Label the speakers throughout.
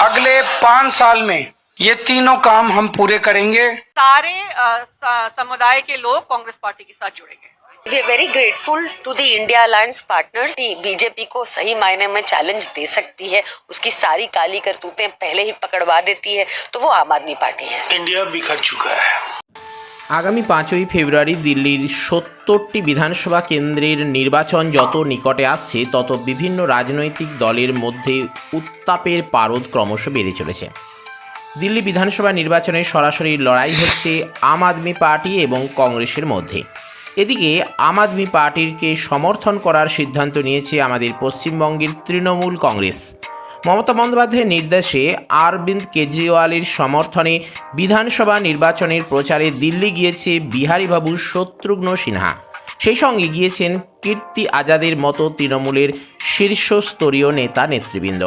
Speaker 1: अगले पाँच साल में ये तीनों काम हम पूरे करेंगे।
Speaker 2: सारे समुदाय के लोग कांग्रेस पार्टी के साथ जुड़ेंगे।
Speaker 3: We are very grateful to the India alliance partners BJP को सही मायने में चैलेंज दे सकती है। उसकी सारी काली करतूतें पहले ही पकड़वा देती है। तो वो आम आदमी पार्टी है।
Speaker 4: इंडिया बिखर चुका है।
Speaker 5: আগামী পাঁচই ফেব্রুয়ারি দিল্লির সত্তরটি বিধানসভা কেন্দ্রের নির্বাচন যত নিকটে আসছে, তত বিভিন্ন রাজনৈতিক দলের মধ্যে উত্তাপের পারদ ক্রমশ বেড়ে চলেছে। দিল্লি বিধানসভা নির্বাচনে সরাসরি লড়াই হচ্ছে আম আদমি পার্টি এবং কংগ্রেসের মধ্যে। এদিকে আম আদমি পার্টিকে সমর্থন করার সিদ্ধান্ত নিয়েছে আমাদের পশ্চিমবঙ্গের তৃণমূল কংগ্রেস। মমতা বন্দ্যোপাধ্যায়ের নির্দেশে অরবিন্দ কেজরিওয়ালের সমর্থনে বিধানসভা নির্বাচনের প্রচারে দিল্লি গিয়েছে বিহারীবাবু শত্রুঘ্ন সিনহা। সেই সঙ্গে গিয়েছেন কীর্তি আজাদের মতো তৃণমূলের শীর্ষস্তরীয় নেতা নেতৃবৃন্দ।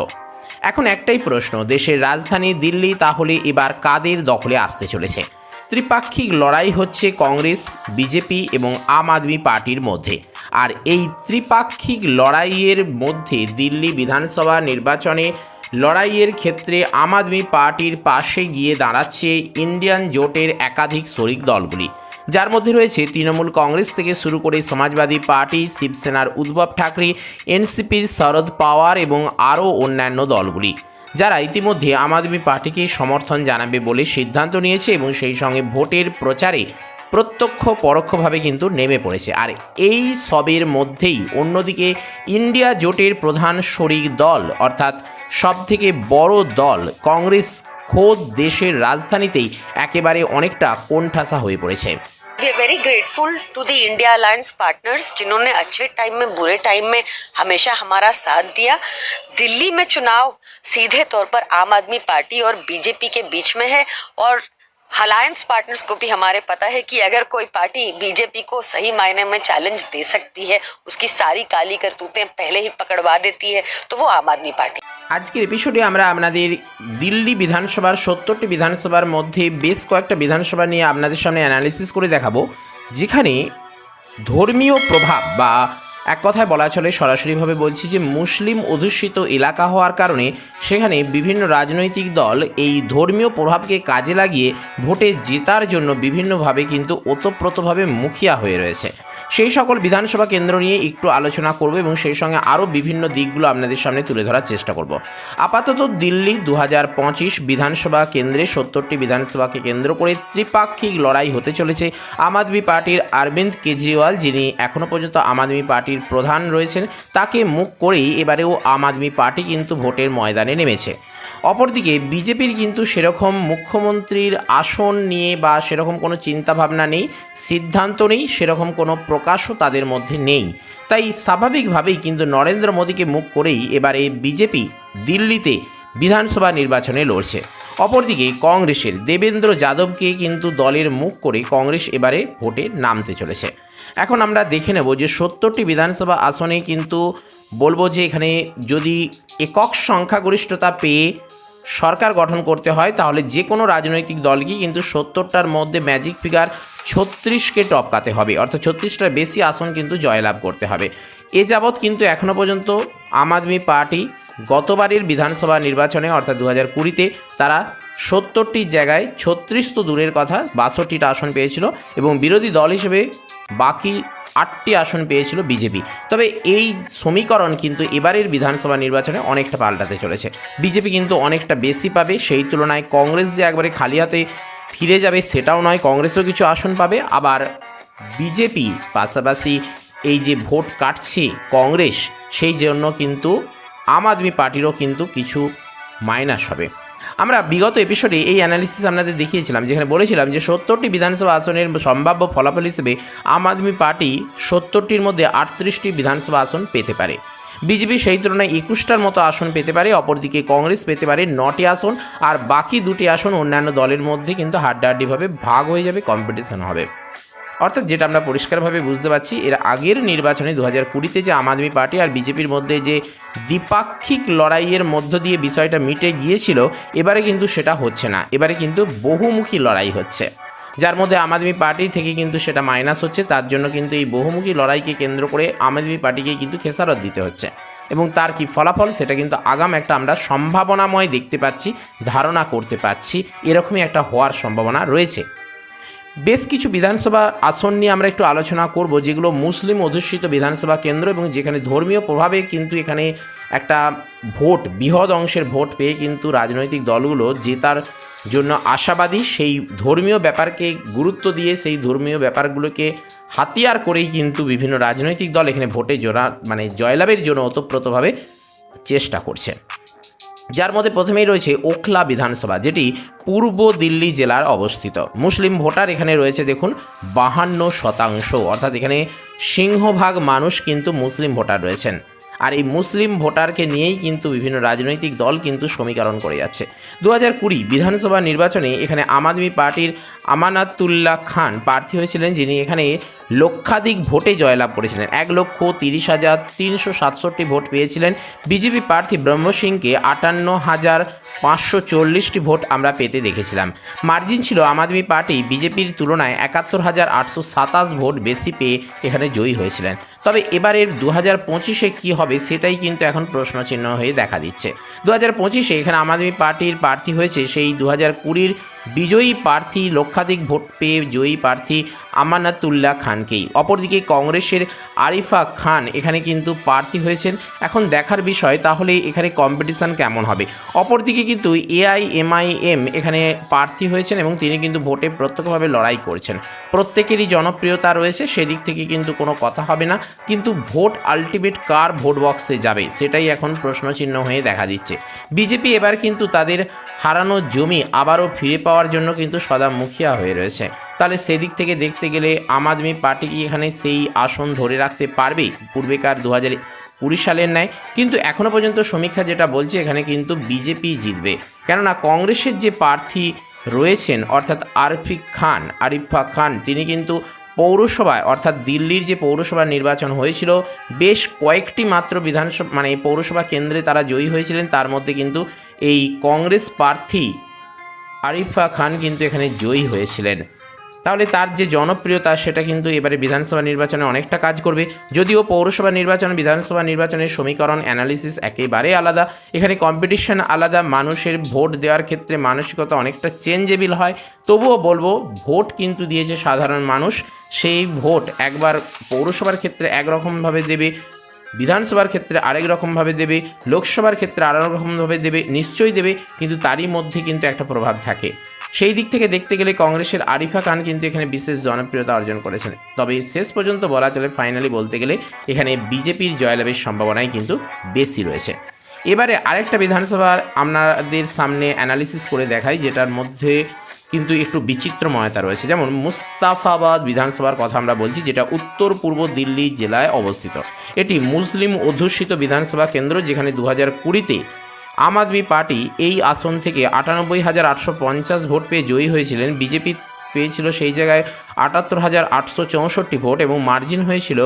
Speaker 5: এখন একটাই প্রশ্ন, দেশের রাজধানী দিল্লি তাহলে এবার কাদের দখলে আসতে চলেছে? ত্রিপাক্ষিক লড়াই হচ্ছে কংগ্রেস, বিজেপি এবং আম আদমি পার্টির মধ্যে। আর এই ত্রিপাক্ষিক লড়াইয়ের মধ্যে দিল্লি বিধানসভা নির্বাচনে লড়াইয়ের ক্ষেত্রে আম আদমি পার্টির পাশে গিয়ে দাঁড়াচ্ছে ইন্ডিয়ান জোটের একাধিক শরিক দলগুলি। যার মধ্যে রয়েছে তৃণমূল কংগ্রেস থেকে শুরু করে সমাজবাদী পার্টি, শিবসেনার উদ্ভব ঠাকরে, এনসিপির শরদ পাওয়ার এবং আরও অন্যান্য দলগুলি। যারা ইতিমধ্যে আম আদমি পার্টিকে সমর্থন জানাবে বলে সিদ্ধান্ত নিয়েছে এবং সেই সঙ্গে ভোটের প্রচারে প্রত্যক্ষ পরোক্ষভাবে কিন্তু নেমে পড়েছে। আর এই সবের মধ্যেই অন্যদিকে ইন্ডিয়া জোটের প্রধান শরিক দল, অর্থাৎ সবথেকে বড় দল, কংগ্রেস খোদ দেশের রাজধানীতেই একেবারে অনেকটা কোণঠাসা হয়ে পড়েছে।
Speaker 3: We are very grateful to the India alliance partners जिन्होंने अच्छे टाइम में, बुरे टाइम में हमेशा हमारा साथ दिया। दिल्ली में चुनाव सीधे तौर पर आम आदमी पार्टी और बीजेपी के बीच में है और अलायंस पार्टनर्स को भी हमारे पता है कि अगर कोई पार्टी बीजेपी को सही मायने में चैलेंज दे सकती है, उसकी सारी काली करतूतें पहले ही पकड़वा देती है तो वो आम आदमी पार्टी।
Speaker 5: আজকের এপিসোডে আমরা আপনাদের দিল্লি বিধানসভার সত্তরটি বিধানসভার মধ্যে বেশ কয়েকটা বিধানসভা নিয়ে আপনাদের সামনে অ্যানালিসিস করে দেখাবো, যেখানে ধর্মীয় প্রভাব বা এক কথায় বলা চলে সরাসরিভাবে বলছি যে মুসলিম অধ্যুষিত এলাকা হওয়ার কারণে সেখানে বিভিন্ন রাজনৈতিক দল এই ধর্মীয় প্রভাবকে কাজে লাগিয়ে ভোটে জেতার জন্য বিভিন্নভাবে কিন্তু ওতপ্রোতভাবে মুখিয়া হয়ে রয়েছে। সেই সকল বিধানসভা কেন্দ্র নিয়ে একটু আলোচনা করব এবং সেই সঙ্গে আরও বিভিন্ন দিকগুলো আপনাদের সামনে তুলে ধরার চেষ্টা করব। আপাতত দিল্লি দু হাজার পঁচিশ বিধানসভা কেন্দ্রে সত্তরটি বিধানসভাকে কেন্দ্র করে ত্রিপাক্ষিক লড়াই হতে চলেছে। আম আদমি পার্টির অরবিন্দ কেজরিওয়াল, যিনি এখনও পর্যন্ত আম আদমি পার্টির প্রধান রয়েছেন, তাকে মুখ করেই এবারেও আম আদমি পার্টি কিন্তু ভোটের ময়দানে নেমেছে। অপরদিকে বিজেপির কিন্তু সেরকম মুখ্যমন্ত্রীর আসন নিয়ে বা সেরকম কোনো চিন্তাভাবনা নেই, সিদ্ধান্ত নেই, সেরকম কোনো প্রকাশও তাদের মধ্যে নেই। তাই স্বাভাবিকভাবেই কিন্তু নরেন্দ্র মোদীকে মুখ করেই এবারে বিজেপি দিল্লিতে বিধানসভা নির্বাচনে লড়ছে। অপরদিকে কংগ্রেসের দেবেন্দ্র যাদবকে কিন্তু দলের মুখ করে কংগ্রেস এবারে ভোটে নামতে চলেছে। এখন আমরা দেখে নেব যে সত্তরটি বিধানসভা আসনে কিন্তু বলব যে এখানে যদি একক সংখ্যাগরিষ্ঠতা পেয়ে সরকার গঠন করতে হয়, তাহলে যে কোনো রাজনৈতিক দলকেই কিন্তু সত্তরটার মধ্যে ম্যাজিক ফিগার ছত্রিশকে টপকাতে হবে। অর্থাৎ ছত্রিশটার বেশি আসন কিন্তু জয়লাভ করতে হবে। এ যাবৎ কিন্তু এখনও পর্যন্ত আম আদমি পার্টি গতবারের বিধানসভা নির্বাচনে, অর্থাৎ দু হাজার কুড়িতে, তারা সত্তরটি জায়গায় ছত্রিশ তো দূরের কথা, বাষট্টিটা আসন পেয়েছিল এবং বিরোধী দল হিসেবে বাকি আটটি আসন পেয়েছিল বিজেপি। তবে এই সমীকরণ কিন্তু এবারের বিধানসভা নির্বাচনে অনেকটা পাল্টাতে চলেছে। বিজেপি কিন্তু অনেকটা বেশি পাবে, সেই তুলনায় কংগ্রেস যে একবারে খালি হাতে ফিরে যাবে সেটাও নয়, কংগ্রেসও কিছু আসন পাবে। আবার বিজেপি পাশাপাশি এই যে ভোট কাটছে কংগ্রেস, সেই জন্য কিন্তু আম আদমি পার্টিরও কিন্তু কিছু মাইনাস হবে। আমরা বিগত এপিসোডে এই অ্যানালিসিস আপনাদের দেখিয়েছিলাম, যেখানে বলেছিলাম যে সত্তরটি বিধানসভা আসনের সম্ভাব্য ফলাফল হিসেবে আম আদমি পার্টি সত্তরটির মধ্যে আটত্রিশটি বিধানসভা আসন পেতে পারে। বিজেপি সেই তুলনায় একুশটার মতো আসন পেতে পারে, অপরদিকে কংগ্রেস পেতে পারে নটি আসন, আর বাকি দুটি আসন অন্যান্য দলের মধ্যে কিন্তু হাড্ডাহাড্ডিভাবে ভাগ হয়ে যাবে কম্পিটিশন হবে। অর্থাৎ যেটা আমরা পরিষ্কারভাবে বুঝতে পারছি, এর আগের নির্বাচনে দু হাজার কুড়িতে যে আম আদমি পার্টি আর বিজেপির মধ্যে যে দ্বিপাক্ষিক লড়াইয়ের মধ্য দিয়ে বিষয়টা মিটে গিয়েছিল, এবারে কিন্তু সেটা হচ্ছে না। এবারে কিন্তু বহুমুখী লড়াই হচ্ছে। যার মধ্যে আম আদমি পার্টি থেকে কিন্তু সেটা মাইনাস হচ্ছে, তার জন্য কিন্তু এই বহুমুখী লড়াইকে কেন্দ্র করে আম আদমি পার্টিকে কিন্তু খেসারত দিতে হচ্ছে। এবং তার কি ফলাফল, সেটা কিন্তু আগাম একটা আমরা সম্ভাবনাময় দেখতে পাচ্ছি, ধারণা করতে পাচ্ছি, এরকমই একটা হওয়ার সম্ভাবনা রয়েছে। বেশ কিছু বিধানসভা আসন নিয়ে আমরা একটু আলোচনা করব, যেগুলো মুসলিম অধ্যুষিত বিধানসভা কেন্দ্র এবং যেখানে ধর্মীয় প্রভাবে কিন্তু এখানে একটা ভোট, বৃহৎ অংশের ভোট পেয়ে কিন্তু রাজনৈতিক দলগুলো জেতার জন্য আশাবাদী। সেই ধর্মীয় ব্যাপারকে গুরুত্ব দিয়ে সেই ধর্মীয় ব্যাপারগুলোকে হাতিয়ার করেই কিন্তু বিভিন্ন রাজনৈতিক দল এখানে ভোটে জোড়া মানে জয়লাভের জন্য ওতপ্রোতভাবে চেষ্টা করছে। যার মধ্যে প্রথমেই রয়েছে ওখলা বিধানসভা, যেটি পূর্ব দিল্লি জেলার অবস্থিত। মুসলিম ভোটার এখানে রয়েছে, দেখুন, বাহান্ন শতাংশ। অর্থাৎ এখানে সিংহভাগ মানুষ কিন্তু মুসলিম ভোটার রয়েছেন। আর এই মুসলিম ভোটারকে নিয়েই কিন্তু বিভিন্ন রাজনৈতিক দল কিন্তু সমীকরণ করে যাচ্ছে। দু হাজার কুড়ি বিধানসভা নির্বাচনে এখানে আম আদমি পার্টির আমানাতুল্লাহ খান প্রার্থী হয়েছিলেন, যিনি এখানে লক্ষাধিক ভোটে জয়লাভ করেছিলেন। এক লক্ষ তিরিশ হাজার তিনশো সাতষট্টি ভোট পেয়েছিলেন। বিজেপি প্রার্থী ব্রহ্ম সিংকে আটান্ন হাজার পাঁচশো চল্লিশটি ভোট আমরা পেতে দেখেছিলাম। মার্জিন ছিল আম আদমি পার্টি বিজেপির তুলনায় একাত্তর হাজার আটশো সাতাশ ভোট বেশি পেয়ে এখানে জয়ী হয়েছিলেন। তবে এবারের দু হাজার পঁচিশে কী হবে সেটাই কিন্তু এখন প্রশ্নচিহ্ন হয়ে দেখা দিচ্ছে। দু হাজার পঁচিশে এখানে আম আদমি পার্টির প্রার্থী হয়েছে, সেই দু হাজার কুড়ির বিজয়ী প্রার্থী লক্ষাধিক ভোট পেয়ে জয়ী প্রার্থী আমানাতুল্লাহ খানকেই। অপরদিকে কংগ্রেসের আরিফা খান এখানে কিন্তু প্রার্থী হয়েছেন। এখন দেখার বিষয়, তাহলে এখানে কম্পিটিশান কেমন হবে? অপরদিকে কিন্তু এআইএমআইএম এখানে প্রার্থী হয়েছেন এবং তিনি কিন্তু ভোটে প্রত্যক্ষভাবে লড়াই করছেন। প্রত্যেকেরই জনপ্রিয়তা রয়েছে, সেদিক থেকে কিন্তু কোনো কথা হবে না। কিন্তু ভোট আলটিমেট কার ভোট বক্সে যাবে, সেটাই এখন প্রশ্নচিহ্ন হয়ে দেখা দিচ্ছে। বিজেপি এবার কিন্তু তাদের হারানো জমি আবারও ফিরে পাওয়ার জন্য কিন্তু সদা মুখিয়া হয়ে রয়েছে। তাহলে সেদিক থেকে দেখতে গেলে আম আদমি পার্টি কি এখানে সেই আসন ধরে রাখতে পারবে? পূর্বেকার দু হাজার কুড়ি সালের ন্যায়। কিন্তু এখনও পর্যন্ত সমীক্ষা যেটা বলছে, এখানে কিন্তু বিজেপি জিতবে। কেননা কংগ্রেসের যে প্রার্থী রয়েছেন, অর্থাৎ আরফিক খান, আরিফা খান, তিনি কিন্তু পৌরসভায়, অর্থাৎ দিল্লির যে পৌরসভা নির্বাচন হয়েছিল, বেশ কয়েকটি মাত্র বিধানসভা মানে পৌরসভা কেন্দ্রে তারা জয়ী হয়েছিলেন। তার মধ্যে কিন্তু এই কংগ্রেস প্রার্থী আরিফা খান কিন্তু এখানে জয়ী হয়েছিলেন। তাহলে তার যে জনপ্রিয়তা, সেটা কিন্তু এবারে বিধানসভা নির্বাচনে অনেকটা কাজ করবে। যদিও পৌরসভা নির্বাচন, বিধানসভা নির্বাচনের সমীকরণ অ্যানালিসিস একেবারে আলাদা। এখানে কম্পিটিশন আলাদা, মানুষের ভোট দেওয়ার ক্ষেত্রে মানসিকতা অনেকটা চেঞ্জেবল হয়। তবুও বলব, ভোট কিন্তু দিয়েছে সাধারণ মানুষ। সেই ভোট একবার পৌরসভার ক্ষেত্রে একরকমভাবে দেবে, বিধানসভার ক্ষেত্রে আরেক রকমভাবে দেবে, লোকসভার ক্ষেত্রে আরেক রকমভাবে দেবে, নিশ্চয়ই দেবে, কিন্তু তারই মধ্যে কিন্তু একটা প্রভাব থাকে। সেই দিক থেকে দেখতে গেলে কংগ্রেসের আরিফা খান কিন্তু এখানে বিশেষ জনপ্রিয়তা অর্জন করেছেন। তবে শেষ পর্যন্ত বলা চলে ফাইনালি বলতে গেলে এখানে বিজেপির জয়লাভের সম্ভাবনাই কিন্তু বেশি রয়েছে। এবারে আরেকটা বিধানসভা আপনাদের সামনে অ্যানালিসিস করে দেখাই, যেটার মধ্যে কিন্তু একটু বিচিত্রময়তা রয়েছে। যেমন মুস্তাফাবাদ বিধানসভার কথা আমরা বলছি, যেটা উত্তর পূর্ব দিল্লি জেলায় অবস্থিত। এটি মুসলিম অধ্যুষিত বিধানসভা কেন্দ্র, যেখানে দু হাজার কুড়িতে আম আদমি পার্টি এই আসন থেকে আটানব্বই হাজার আটশো পঞ্চাশ ভোট পেয়ে জয়ী হয়েছিলেন। বিজেপি পেয়েছিল সেই জায়গায় আটাত্তর হাজার আটশো চৌষট্টি ভোট এবং মার্জিন হয়েছিল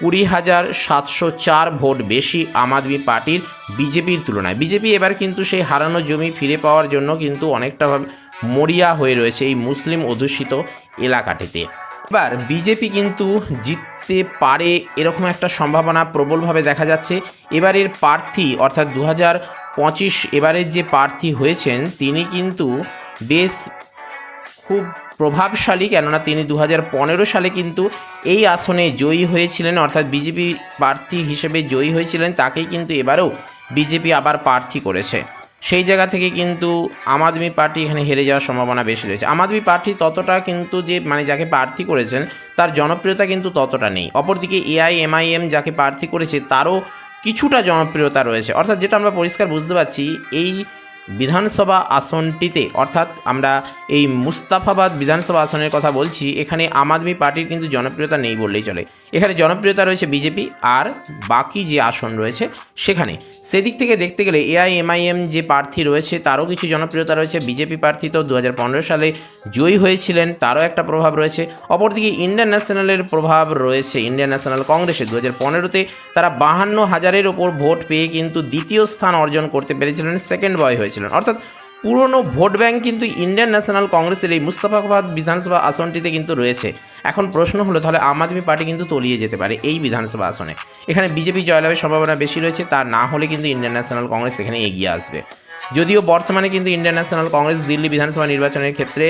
Speaker 5: কুড়ি হাজার সাতশো চার ভোট বেশি আম আদমি পার্টির বিজেপির তুলনায়। বিজেপি এবার কিন্তু সেই হারানো জমি ফিরে পাওয়ার জন্য কিন্তু অনেকটা মরিয়া হয়ে রয়েছে এই মুসলিম অধ্যুষিত এলাকাটিতে। এবার বিজেপি কিন্তু জিততে পারে এরকম একটা সম্ভাবনা প্রবলভাবে দেখা যাচ্ছে। এবারের প্রার্থী অর্থাৎ দু হাজার পঁচিশ এবারের যে প্রার্থী হয়েছেন, তিনি কিন্তু বেশ খুব প্রভাবশালী, কেননা তিনি দু হাজার পনেরো সালে কিন্তু এই আসনে জয়ী হয়েছিলেন, অর্থাৎ বিজেপি প্রার্থী হিসেবে জয়ী হয়েছিলেন, তাকেই কিন্তু এবারেও বিজেপি আবার প্রার্থী করেছে। সেই জায়গা থেকে কিন্তু আম আদমি পার্টি এখানে হেরে যাওয়ার সম্ভাবনা বেশি রয়েছে। আম আদমি পার্টি ততটা কিন্তু যে মানে যাকে প্রার্থী করেছেন, তার জনপ্রিয়তা কিন্তু ততটা নেই। অপরদিকে এআই, এমআইএম যাকে প্রার্থী করেছে, তারও কিছুটা জনপ্রিয়তা রয়েছে। অর্থাৎ যেটা আমরা পরিষ্কার বুঝতে পারছি এই বিধানসভা আসনটিতে, অর্থাৎ আমরা এই মুস্তাফাবাদ বিধানসভা আসনের কথা বলছি, এখানে আম আদমি পার্টির কিন্তু জনপ্রিয়তা নেই বললেই চলে। এখানে জনপ্রিয়তা রয়েছে বিজেপি, আর বাকি যে আসন রয়েছে সেখানে। সেদিক থেকে দেখতে গেলে এআইএমআইএম যে প্রার্থী রয়েছে, তারও কিছু জনপ্রিয়তা রয়েছে। বিজেপি প্রার্থী তো দু হাজার পনেরো সালে জয়ী হয়েছিলেন, তারও একটা প্রভাব রয়েছে। অপরদিকে ইন্ডিয়ান ন্যাশনালের প্রভাব রয়েছে। ইন্ডিয়ান ন্যাশনাল কংগ্রেসে দু হাজার পনেরোতে তারা বাহান্ন হাজারের ওপর ভোট পেয়ে কিন্তু দ্বিতীয় স্থান অর্জন করতে পেরেছিলেন, সেকেন্ড বয় হয়েছিলেন অর্থাৎ পুরনো ভোট ব্যাংক কিন্তু ইন্ডিয়ান ন্যাশনাল কংগ্রেসের এই মুস্তাফাবাদ বিধানসভা আসনটিতে কিন্তু রয়েছে। এখন প্রশ্ন হলো, তাহলে আম আদমি পার্টি কিন্তু তলিয়ে যেতে পারে এই বিধানসভা আসনে। এখানে বিজেপি জয়লাভের সম্ভাবনা বেশি রয়েছে, তা না হলে কিন্তু ইন্ডিয়ান ন্যাশনাল কংগ্রেস এখানে এগিয়ে আসবে। যদিও বর্তমানে কিন্তু ইন্ডিয়ান ন্যাশনাল কংগ্রেস দিল্লি বিধানসভা নির্বাচনের ক্ষেত্রে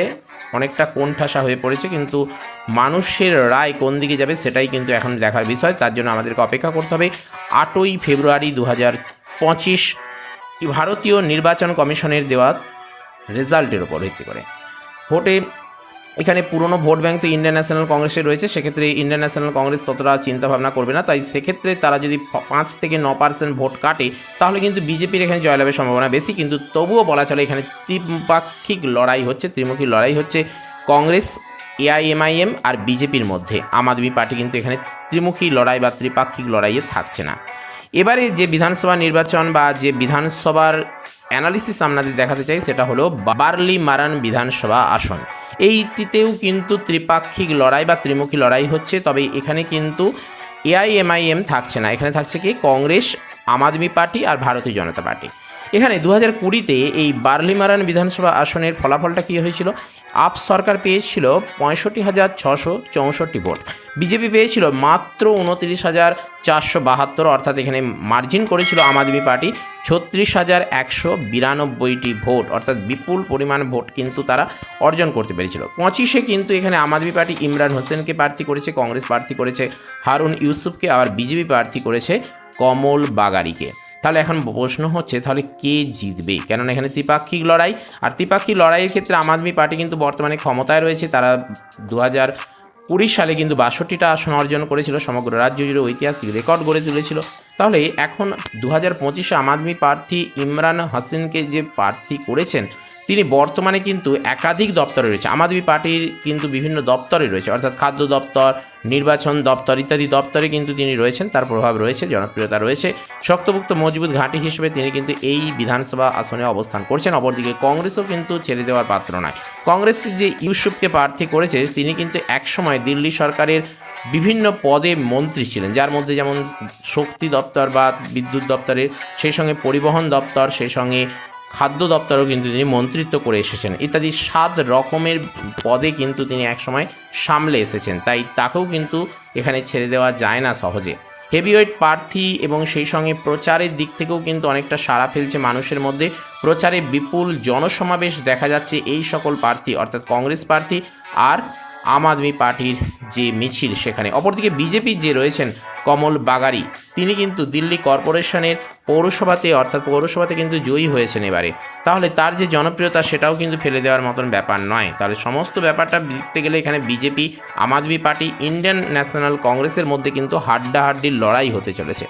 Speaker 5: অনেকটা কোণঠাসা হয়ে পড়েছে, কিন্তু মানুষের রায় কোন দিকে যাবে সেটাই কিন্তু এখন দেখার বিষয়। তার জন্য আমাদেরকে অপেক্ষা করতে হবে। আটই ফেব্রুয়ারি দু হাজার পঁচিশ ভারতীয় নির্বাচন কমিশনের দেওয়া রেজাল্টের উপর ভিত্তি করে। ভোটে এখানে পুরনো ভোট ব্যাংক তো ইন্ডিয়ান ন্যাশনাল কংগ্রেসে রয়েছে, সেক্ষেত্রে ইন্ডিয়ান ন্যাশনাল কংগ্রেস ততটা চিন্তাভাবনা করবে না। তাই সেক্ষেত্রে তারা যদি পাঁচ থেকে ন পার্সেন্ট ভোট কাটে, তাহলে কিন্তু বিজেপির এখানে জয়লাভের সম্ভাবনা বেশি। কিন্তু তবুও বলা চলে এখানে ত্রিপাক্ষিক লড়াই হচ্ছে, ত্রিমুখী লড়াই হচ্ছে কংগ্রেস, এআইএমআইএম আর বিজেপির মধ্যে। আম আদমি পার্টি কিন্তু এখানে ত্রিমুখী লড়াই বা ত্রিপাক্ষিক লড়াইয়ে থাকছে না। এবারে যে বিধানসভা নির্বাচন বা যে বিধানসভার অ্যানালিসিস আপনাদের দেখাতে চাই, সেটা হলো বার্লি মারান বিধানসভা আসন। এইটিতেও কিন্তু ত্রিপাক্ষিক লড়াই বা ত্রিমুখী লড়াই হচ্ছে, তবে এখানে কিন্তু এআইএমআইএম থাকছে না। এখানে থাকছে কি? কংগ্রেস, আম আদমি পার্টি আর ভারতীয় জনতা পার্টি। এখানে দু হাজার কুড়িতে এই বার্লিমারান বিধানসভা আসনের ফলাফলটা কী হয়েছিল? আপ সরকার পেয়েছিল পঁয়ষট্টি হাজার ছশো চৌষট্টি ভোট। বিজেপি পেয়েছিল মাত্র উনত্রিশ হাজার চারশো বাহাত্তর, অর্থাৎ এখানে মার্জিন করেছিল আম আদমি পার্টি ছত্রিশ হাজার একশো বিরানব্বইটি ভোট। অর্থাৎ বিপুল পরিমাণ ভোট কিন্তু তারা অর্জন করতে পেরেছিল। পঁচিশে কিন্তু এখানে আম আদমি পার্টি ইমরান হোসেনকে প্রার্থী করেছে, কংগ্রেস প্রার্থী করেছে, হারুন ইউসুফকে, আবার বিজেপি প্রার্থী করেছে কমল বাগারিকে। তাহলে এখন প্রশ্ন হচ্ছে, তাহলে কে জিতবে? কেননা এখানে ত্রিপাক্ষিক লড়াই, আর ত্রিপাক্ষিক লড়াইয়ের ক্ষেত্রে আম আদমি পার্টি কিন্তু বর্তমানে ক্ষমতায় রয়েছে। তারা দু হাজার কুড়ি সালে কিন্তু বাষট্টিটা আসন অর্জন করেছিল, সমগ্র রাজ্য জুড়ে ঐতিহাসিক রেকর্ড গড়ে তুলেছিল। তাহলে এখন দু হাজার পঁচিশে আম আদমি প্রার্থী ইমরান হাসিনকে যে প্রার্থী করেছেন তিনি বর্তমানে কিন্তু একাধিক দপ্তরে রয়েছে। আম আদমি পার্টির কিন্তু বিভিন্ন দপ্তরে রয়েছে। অর্থাৎ খাদ্য দপ্তর, নির্বাচন দপ্তর ইত্যাদি দপ্তরে কিন্তু তিনি রয়েছেন। তার প্রভাব রয়েছে, জনপ্রিয়তা রয়েছে। শক্তপুক্ত মজবুত ঘাঁটি হিসেবে তিনি কিন্তু এই বিধানসভা আসনে অবস্থান করছেন। অপরদিকে কংগ্রেসও কিন্তু ছেড়ে দেওয়ার পাত্র নয়। কংগ্রেস যে ইউসুফকে প্রার্থী করেছে, তিনি কিন্তু একসময় দিল্লি সরকারের বিভিন্ন পদে মন্ত্রী ছিলেন। যার মধ্যে যেমন শক্তি দপ্তর বা বিদ্যুৎ দপ্তরের, সেই সঙ্গে পরিবহন দপ্তর, সেই সঙ্গে খাদ্য দপ্তরও কিন্তু তিনি মন্ত্রিত্ব করে এসেছেন। ইত্যাদি সাত রকমের পদে কিন্তু তিনি একসময় সামলে এসেছেন। তাই তাকেও কিন্তু এখানে ছেড়ে দেওয়া যায় না সহজে। হেভিওয়েট প্রার্থী এবং সেই সঙ্গে প্রচারের দিক থেকেও কিন্তু অনেকটা সাড়া ফেলছে মানুষের মধ্যে। প্রচারে বিপুল জনসমাবেশ দেখা যাচ্ছে এই সকল প্রার্থী, অর্থাৎ কংগ্রেস প্রার্থী আর আম আদমি পার্টির যে মিছিল সেখানে। অপরদিকে বিজেপি যে রয়েছেন কমল বাগারি। তিনি কিন্তু দিল্লি কর্পোরেশনের পৌরসভাতে, অর্থাৎ পৌরসভাতে কিন্তু জয়ী হয়েছেন এবারে। তাহলে তার যে জনপ্রিয়তা, সেটাও কিন্তু ফেলে দেওয়ার মতন ব্যাপার নয়। তাহলে সমস্ত ব্যাপারটা দেখতে গেলে এখানে BJP, Aam Aadmi Party, Indian National কংগ্রেসের মধ্যে কিন্তু হাড্ডাহাড্ডির লড়াই হতে চলেছে।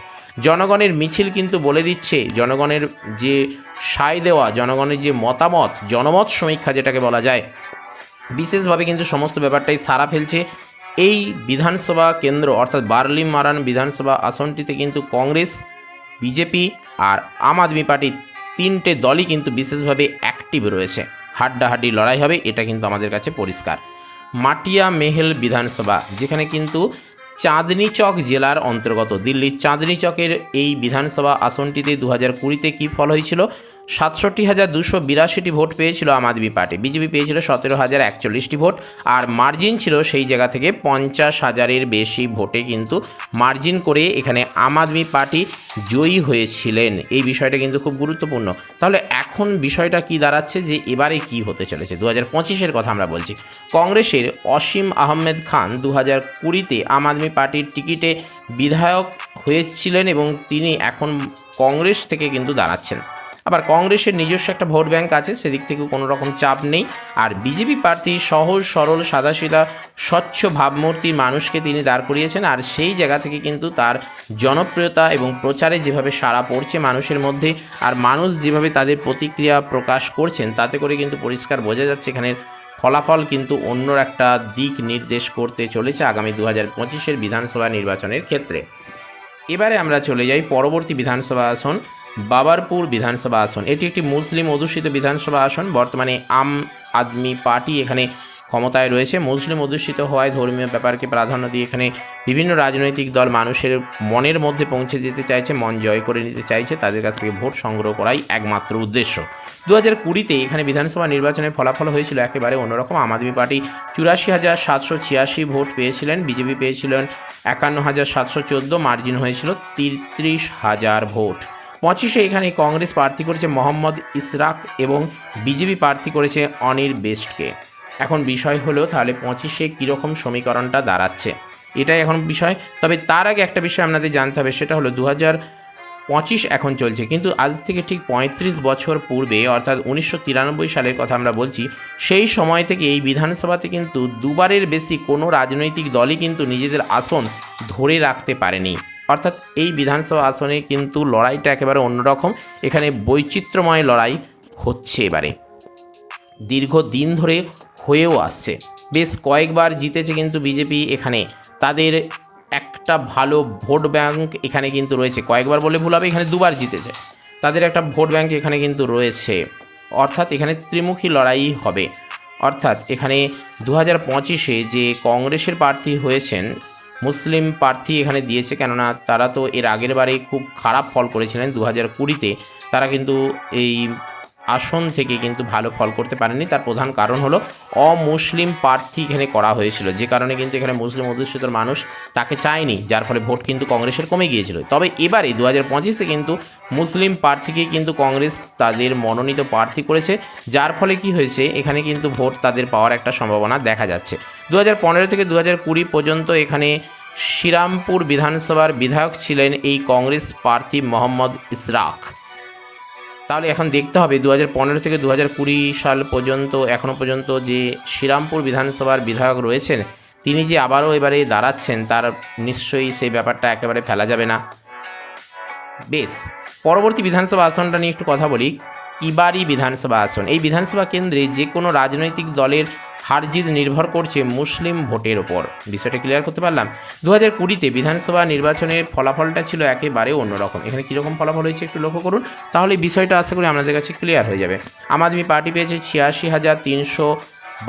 Speaker 5: জনগণের মিছিল কিন্তু বলে দিচ্ছে, জনগণের যে সায় দেওয়া, জনগণের যে মতামত, জনমত সমীক্ষা যেটাকে বলা যায়, বিশেষভাবে কিন্তু সমস্ত ব্যাপারটাই সারা ফেলছে। এই বিধানসভা কেন্দ্র, অর্থাৎ বার্লিম মারান বিধানসভা আসনটিতে কিন্তু কংগ্রেস, বিজেপি আর আম আদমি পার্টি তিনটে দলই কিন্তু বিশেষভাবে অ্যাক্টিভ রয়েছে। হাড্ডাহাড্ডি লড়াই হবে, এটা কিন্তু আমাদের কাছে পরিষ্কার। মাটিয়া মেহেল বিধানসভা, যেখানে কিন্তু চাঁদনি চক জেলার অন্তর্গত, দিল্লির চাঁদনি চকের এই বিধানসভা আসনটিতে দু হাজার কুড়িতে কী ফল হয়েছিল? সাতষট্টি হাজার দুশো বিরাশিটি ভোট পেয়েছিল আম আদমি পার্টি। বিজেপি পেয়েছিল সতেরো হাজার একচল্লিশটি ভোট আর মার্জিন ছিল সেই জায়গা থেকে পঞ্চাশ হাজারের বেশি ভোটে কিন্তু মার্জিন করে এখানে আম আদমি পার্টি জয়ী হয়েছিলেন। এই বিষয়টা কিন্তু খুব গুরুত্বপূর্ণ। তাহলে এখন বিষয়টা কি দাঁড়াচ্ছে যে এবারে কি হতে চলেছে? দু হাজার পঁচিশের কথা আমরা বলছি। কংগ্রেসের অসীম আহমেদ খান দু হাজার কুড়িতে আম আদমি পার্টির টিকিটে বিধায়ক হয়েছিলেন এবং তিনি এখন কংগ্রেস থেকে কিন্তু দাঁড়াচ্ছেন। আবার কংগ্রেসের নিজস্ব একটা ভোট ব্যাংক আছে, সেদিক থেকে কোনো রকম চাপ নেই। আর বিজেপি প্রার্থী সহজ, সরল সাদাসিধা স্বচ্ছ ভাবমূর্তির মানুষকে তিনি দাঁড় করিয়েছেন। আর সেই জায়গা থেকে কিন্তু তার জনপ্রিয়তা এবং প্রচারে যেভাবে সাড়া পড়ছে মানুষের মধ্যে, আর মানুষ যেভাবে তাদের প্রতিক্রিয়া প্রকাশ করছেন, তাতে করে কিন্তু পরিষ্কার বোঝা যাচ্ছে এখানের ফলাফল কিন্তু অন্য একটা দিক নির্দেশ করতে চলেছে আগামী দু হাজার পঁচিশের বিধানসভা নির্বাচনের ক্ষেত্রে। এবারে আমরা চলে যাই পরবর্তী বিধানসভা আসন। বাবারপুর বিধানসভা আসন। এটি একটি মুসলিম অধ্যুষিত বিধানসভা আসন। বর্তমানে আম আদমি পার্টি এখানে ক্ষমতায় রয়েছে। মুসলিম অধ্যুষিত হওয়ায় ধর্মীয় ব্যাপারকে প্রাধান্য দিয়ে এখানে বিভিন্ন রাজনৈতিক দল মানুষের মনের মধ্যে পৌঁছে যেতে চাইছে, মন জয় করে নিতে চাইছে। তাদের কাছ থেকে ভোট সংগ্রহ করাই একমাত্র উদ্দেশ্য। দু হাজার কুড়িতে এখানে বিধানসভা নির্বাচনের ফলাফল হয়েছিল একেবারে অন্যরকম। আম আদমি পার্টি চুরাশি হাজার সাতশো ছিয়াশি ভোট পেয়েছিলেন। বিজেপি পেয়েছিলেন একান্ন হাজার সাতশো চোদ্দ। মার্জিন হয়েছিল তিরিশ হাজার ভোট। পঁচিশে এখানে কংগ্রেস প্রার্থী করেছে মোহাম্মদ ইসরাক এবং বিজেপি প্রার্থী করেছে অনির বেস্টকে। এখন বিষয় হলো তাহলে পঁচিশে কীরকম সমীকরণটা দাঁড়াচ্ছে? এটাই এখন বিষয়। তবে তার আগে একটা বিষয় আপনাদের জানতে হবে, সেটা হলো দু পঁচিশ এখন চলছে। কিন্তু আজ থেকে ঠিক পঁয়ত্রিশ বছর পূর্বে, অর্থাৎ উনিশশো তিরানব্বই সালের কথা আমরা বলছি, সেই সময় থেকে এই বিধানসভাতে কিন্তু দুবারের বেশি কোনো রাজনৈতিক দলই কিন্তু নিজেদের আসন ধরে রাখতে পারেনি। অর্থাৎ এই বিধানসভা আসনে কিন্তু লড়াইটা একেবারে অন্যরকম। এখানে বৈচিত্র্যময় লড়াই হচ্ছে এবারে। দীর্ঘদিন ধরে হয়েও আসছে। বেশ কয়েকবার জিতেছে কিন্তু বিজেপি এখানে। তাদের একটা ভালো ভোট ব্যাংক এখানে কিন্তু রয়েছে। কয়েকবার বলে ভুল হবে, এখানে দুবার জিতেছে। তাদের একটা ভোট ব্যাংক এখানে কিন্তু রয়েছে। অর্থাৎ এখানে ত্রিমুখী লড়াই হবে। অর্থাৎ এখানে দু হাজার পঁচিশে যে কংগ্রেসের প্রার্থী হয়েছেন মুসলিম প্রার্থী এখানে দিয়েছে, কেননা তারা তো এর আগের বারে খুব খারাপ ফল করেছিলেন দু হাজার কুড়িতে। তারা কিন্তু এই আসন থেকে কিন্তু ভালো ফল করতে পারেনি। তার প্রধান কারণ হলো অমুসলিম প্রার্থী এখানে করা হয়েছিল। যে কারণে কিন্তু এখানে মুসলিম অধ্যুষিত মানুষ তাকে চায়নি, যার ফলে ভোট কিন্তু কংগ্রেসের কমে গিয়েছিল। তবে এবারে দু হাজার পঁচিশে কিন্তু মুসলিম প্রার্থীকে কিন্তু কংগ্রেস তাদের মনোনীত প্রার্থী করেছে, যার ফলে কি হয়েছে, এখানে কিন্তু ভোট তাদের পাওয়ার একটা সম্ভাবনা দেখা যাচ্ছে। দু হাজার পনেরো থেকে দু হাজার কুড়ি পর্যন্ত এখানে শ্রীরামপুর বিধানসভার বিধায়ক ছিলেন এই কংগ্রেস প্রার্থী মোহাম্মদ ইসরাক। তাহলে এখন দেখতে হবে দু হাজার পনেরো থেকে দু হাজার কুড়ি সাল পর্যন্ত এখনও পর্যন্ত যে শ্রীরামপুর বিধানসভার বিধায়ক রয়েছেন, তিনি যে আবারও এবারে দাঁড়াচ্ছেন, তার নিশ্চয়ই সেই ব্যাপারটা একেবারে ফেলা যাবে না। বেশ, পরবর্তী বিধানসভা আসনটা নিয়ে একটু কথা বলি। কিবারি বিধানসভা আসন। এই বিধানসভা কেন্দ্রে যে কোনো রাজনৈতিক দলের হারজিত নির্ভর করছে মুসলিম ভোটের ওপর। বিষয়টা ক্লিয়ার করতে পারলাম? দু হাজার কুড়িতে বিধানসভা নির্বাচনের ফলাফলটা ছিল একেবারে অন্যরকম। এখানে কীরকম ফলাফল হয়েছে একটু লক্ষ্য করুন। তাহলে বিষয়টা আশা করি আপনাদের কাছে ক্লিয়ার হয়ে যাবে। আম আদমি পার্টি পেয়েছে ছিয়াশি হাজার তিনশো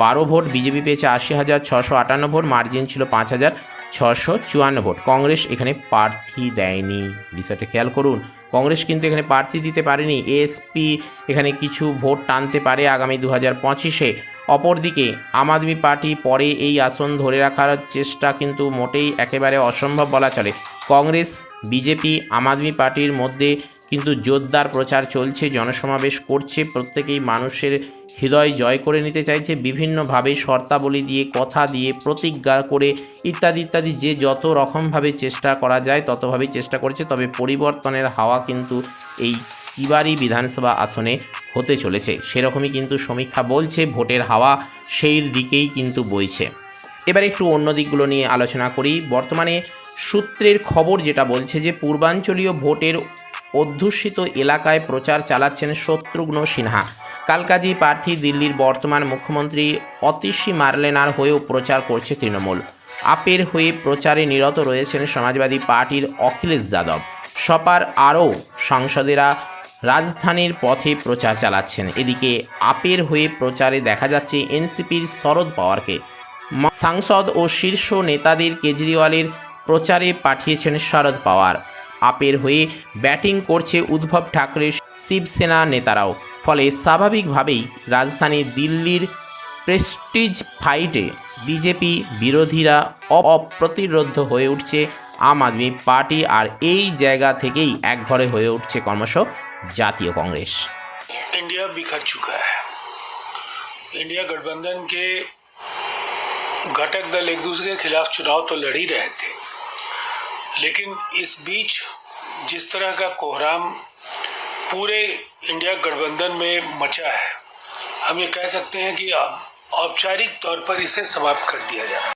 Speaker 5: বারো ভোট, বিজেপি পেয়েছে আশি হাজার ছশো আটান্ন ভোট মার্জিন ছিল পাঁচ হাজার ছশো চুয়ান্ন ভোট। কংগ্রেস এখানে প্রার্থী দেয়নি। বিষয়টা খেয়াল করুন। কংগ্রেস কিন্তু এখানে প্রার্থী দিতে পারেনি। এএসপি এখানে কিছু ভোট টানতে পারে আগামী দু হাজার পঁচিশে। অপরদিকে আম আদমি পার্টি পরে এই আসন ধরে রাখার চেষ্টা কিন্তু মোটেই একেবারে অসম্ভব বলা চলে। কংগ্রেস, বিজেপি, আম আদমি পার্টির মধ্যে কিন্তু জোরদার প্রচার চলছে, জনসমাবেশ করছে প্রত্যেকেই মানুষের হৃদয় জয় করে নিতে চাইছে, বিভিন্নভাবে শর্তাবলী দিয়ে, কথা দিয়ে, প্রতিজ্ঞা করে, ইত্যাদি ইত্যাদি, যে যত রকমভাবে চেষ্টা করা যায়, ততভাবেই চেষ্টা করছে। তবে পরিবর্তনের হাওয়া কিন্তু এই কিবারি বিধানসভা আসনে হতে চলেছে। সেরকমই কিন্তু সমীক্ষা বলছে, ভোটের হাওয়া সেই দিকেই কিন্তু বইছে। এবার একটু অন্য দিকগুলো নিয়ে আলোচনা করি। বর্তমানে সূত্রের খবর যেটা বলছে যে, পূর্বাঞ্চলীয় ভোটের অধ্যুষিত এলাকায় প্রচার চালাচ্ছেন শত্রুঘ্ন সিনহা। কালকাজি প্রার্থী দিল্লির বর্তমান মুখ্যমন্ত্রী অতিশী মার্লেনার হয়েও প্রচার করছে তৃণমূল। আপের হয়ে প্রচারে নিরত রয়েছেন সমাজবাদী পার্টির অখিলেশ যাদব। সপার আরও সাংসদেরা রাজধানীর পথে প্রচার চালাচ্ছেন। এদিকে আপের হয়ে প্রচারে দেখা যাচ্ছে এনসিপির শরদ পাওয়ারকে। সাংসদ ও শীর্ষ নেতাদের কেজরিওয়ালের প্রচারে পাঠিয়েছেন শরদ পাওয়ার। আপের হয়ে ব্যাটিং করছে উদ্ধব ঠাকরে শিবসেনা নেতারাও। ফলে স্বাভাবিকভাবেই রাজধানী দিল্লির প্রেস্টিজ ফাইটে বিজেপি বিরোধীরা অ- অপ্রতিরোধ হয়ে উঠছে আম আদমি পার্টি আর এই জায়গা থেকেই একঘরে হয়ে উঠছে ক্রমশ জাতীয় কংগ্রেস
Speaker 4: इंडिया बिखर चुका है इंडिया गठबंधन के घटक दल एक दूसरे के खिलाफ चुनाव तो लड़ ही रहे थे लेकिन इस बीच जिस तरह का कोहराम पूरे इंडिया गठबंधन में मचा है। हम ये कह सकते हैं कि औपचारिक तौर पर इसे समाप्त कर दिया जाए।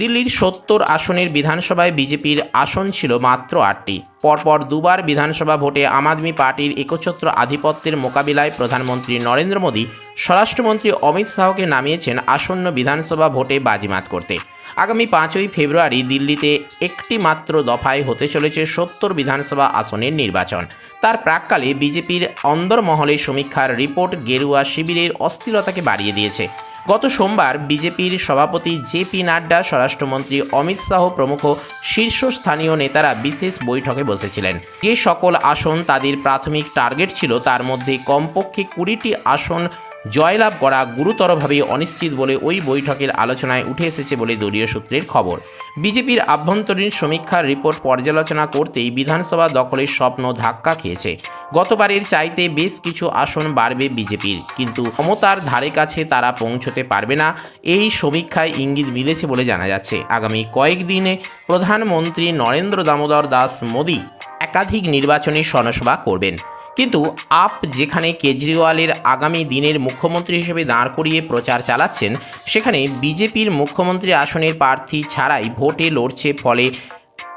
Speaker 5: দিল্লির সত্তর আসনের বিধানসভায় বিজেপির আসন ছিল মাত্র আটটি। পরপর দুবার বিধানসভা ভোটে আম আদমি পার্টির একচ্ছত্র আধিপত্যের মোকাবিলায় প্রধানমন্ত্রী নরেন্দ্র মোদী স্বরাষ্ট্রমন্ত্রী অমিত শাহকে নামিয়েছেন আসন্ন বিধানসভা ভোটে বাজিমাত করতে। আগামী পাঁচই ফেব্রুয়ারি দিল্লিতে একটি মাত্র দফায় হতে চলেছে সত্তর বিধানসভা আসনের নির্বাচন। তার প্রাককালে বিজেপির অন্দরমহলে সমীক্ষার রিপোর্ট গেরুয়া শিবিরের অস্থিরতাকে বাড়িয়ে দিয়েছে। গত সোমবার বিজেপির সভাপতি জে পি নাড্ডা, স্বরাষ্ট্রমন্ত্রী অমিত শাহ প্রমুখ শীর্ষস্থানীয় নেতারা বিশেষ বৈঠকে বসেছিলেন। যে সকল আসন তাদের প্রাথমিক টার্গেট ছিল, তার মধ্যে কমপক্ষে কুড়িটি আসন জয়লাভ করা গুরুতরভাবে অনিশ্চিত বলে ওই বৈঠকের আলোচনায় উঠে এসেছে বলে দলীয় সূত্রের খবর। বিজেপির আভ্যন্তরীণ সমীক্ষার রিপোর্ট পর্যালোচনা করতেই বিধানসভা দখলের স্বপ্ন ধাক্কা খেয়েছে। গতবারের চাইতে বেশ কিছু আসন বাড়বে বিজেপির, কিন্তু ক্ষমতার ধারে কাছে তারা পৌঁছতে পারবে না। এই সমীক্ষায় ইঙ্গিত মিলেছে বলে জানা যাচ্ছে। আগামী কয়েকদিনে প্রধানমন্ত্রী নরেন্দ্র দামোদর দাস মোদী একাধিক নির্বাচনী সনসভা করবেন। কিন্তু আপ যেখানে কেজরিওয়ালের আগামী দিনের মুখ্যমন্ত্রী হিসেবে দাঁড় করিয়ে প্রচার চালাচ্ছেন, সেখানে বিজেপির মুখ্যমন্ত্রী আসনের প্রার্থী ছাড়াই ভোটে লড়ছে, ফলে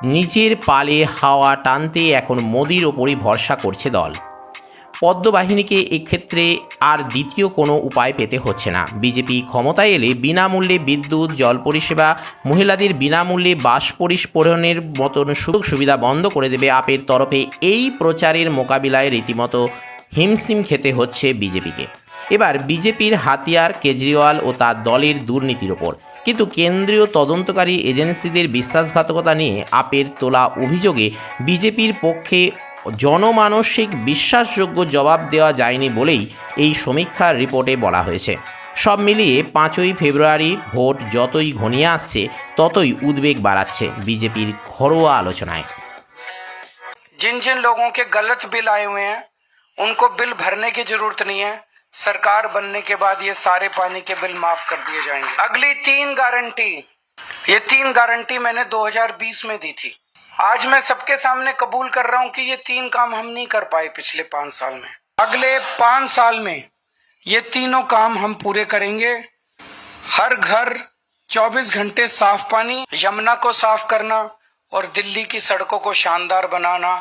Speaker 5: নিজের পালে হাওয়া টানতে এখন মোদির ওপরই ভরসা করছে দল। পদ্মবাহিনীকে এক্ষেত্রে আর দ্বিতীয় কোনো উপায় পেতে হচ্ছে না। বিজেপি ক্ষমতায় এলে বিনামূল্যে বিদ্যুৎ, জল পরিষেবা, মহিলাদের বিনামূল্যে বাস পরিস্ফোরণের মতন সুযোগ সুবিধা বন্ধ করে দেবে আপের তরফে। এই প্রচারের মোকাবিলায় রীতিমতো হিমশিম খেতে হচ্ছে বিজেপিকে। এবার বিজেপির হাতিয়ার কেজরিওয়াল ও তার দলের দুর্নীতির ওপর। কিন্তু কেন্দ্রীয় তদন্তকারী এজেন্সিদের বিশ্বাসঘাতকতা নিয়ে আপের তোলা অভিযোগে বিজেপির পক্ষে জনমানসিক বিশ্বাসযোগ্য জবাব দেওয়া যায়নি বলেই এই সমীক্ষার রিপোর্টে বলা হয়েছে সব মিলিয়ে পাঁচই ফেব্রুয়ারি ভোট যতই ঘনিয়ে আসছে ততই উদ্বেগ বাড়াচ্ছে বিজেপির ঘরোয়া আলোচনায়
Speaker 1: जिन जिन लोगों के गलत बिल आए हुए हैं उनको बिल भरने की जरूरत नहीं है सरकार बनने के बाद ये सारे पानी के बिल माफ कर दिए जाएंगे अगली तीन गारंटी ये तीन गारंटी मैंने 2020 में दी थी आज मैं सबके सामने कबूल कर रहा हूं कि ये तीन काम हम नहीं कर पाए पिछले पांच साल में अगले पांच साल में ये तीनों काम हम पूरे करेंगे हर घर 24 घंटे साफ पानी यमुना को साफ करना और दिल्ली की सड़कों को शानदार बनाना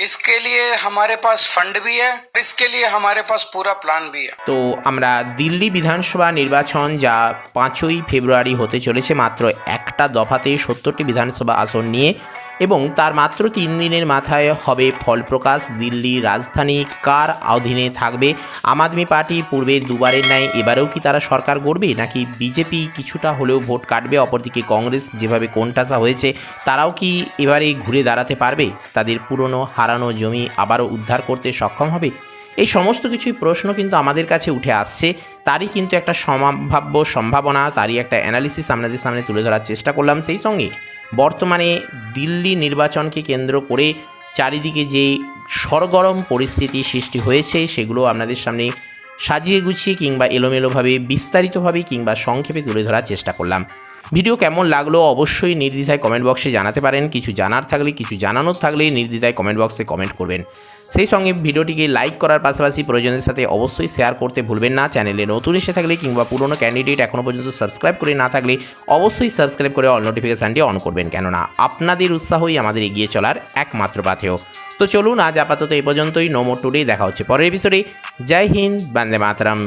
Speaker 1: इसके लिए हमारे पास फंड भी है इसके लिए हमारे पास पूरा प्लान भी है
Speaker 5: তো আমরা দিল্লি বিধানসভা নির্বাচন যা পাঁচই ফেব্রুয়ারি হতে চলেছে মাত্র একটা দফাতে সত্তরটি বিধানসভা আসন নিয়ে এবং তার মাত্র তিন দিনের মাথায় হবে ফলপ্রকাশ। দিল্লি রাজধানী কার অধীনে থাকবে? আম আদমি পার্টি পূর্বে দুবারের ন্যায়, এবারেও কি তারা সরকার গড়বে? নাকি বিজেপি কিছুটা হলেও ভোট কাটবে? অপরদিকে কংগ্রেস যেভাবে কোনটাসা হয়েছে, তারাও কি এবারে ঘুরে দাঁড়াতে পারবে? তাদের পুরনো হারানো জমি আবারও উদ্ধার করতে সক্ষম হবে? এই সমস্ত কিছুই প্রশ্ন কিন্তু আমাদের কাছে উঠে আসছে। তারই কিন্তু একটা সম্ভাব্য সম্ভাবনা, তারই একটা অ্যানালিসিস আপনাদের সামনে তুলে ধরার চেষ্টা করলাম সেই সঙ্গে। বর্তমানে দিল্লি নির্বাচনকে কেন্দ্র করে চারিদিকে যে সরগরম পরিস্থিতি সৃষ্টি হয়েছে, সেগুলো আপনাদের সামনে সাজিয়ে গুছিয়ে কিংবা এলোমেলোভাবে, বিস্তারিতভাবে কিংবা সংক্ষেপে তুলে ধরার চেষ্টা করলাম। ভিডিও কেমন লাগল অবশ্যই নির্দ্বিধায় কমেন্ট বক্সে জানাতে পারেন। কিছু জানার থাকলে, কিছু জানানোর থাকলে নির্দ্বিধায় কমেন্ট বক্সে কমেন্ট করবেন। সেই সঙ্গে ভিডিওটিকে লাইক করার পাশাপাশি প্রয়োজনের সাথে অবশ্যই শেয়ার করতে ভুলবেন না। চ্যানেলে নতুন এসে থাকলে কিংবা পুরনো ক্যান্ডিডেট এখনও পর্যন্ত সাবস্ক্রাইব করে না থাকলে অবশ্যই সাবস্ক্রাইব করে অল নোটিফিকেশানটি অন করবেন। কেননা আপনাদের উৎসাহই আমাদের এগিয়ে চলার একমাত্র পাথেও তো চলুন আজ আপাতত এই পর্যন্তই। নোমো টুডেই টুডে দেখা হচ্ছে পরের এপিসোডে জয় হিন্দ, বন্দে মাতরম।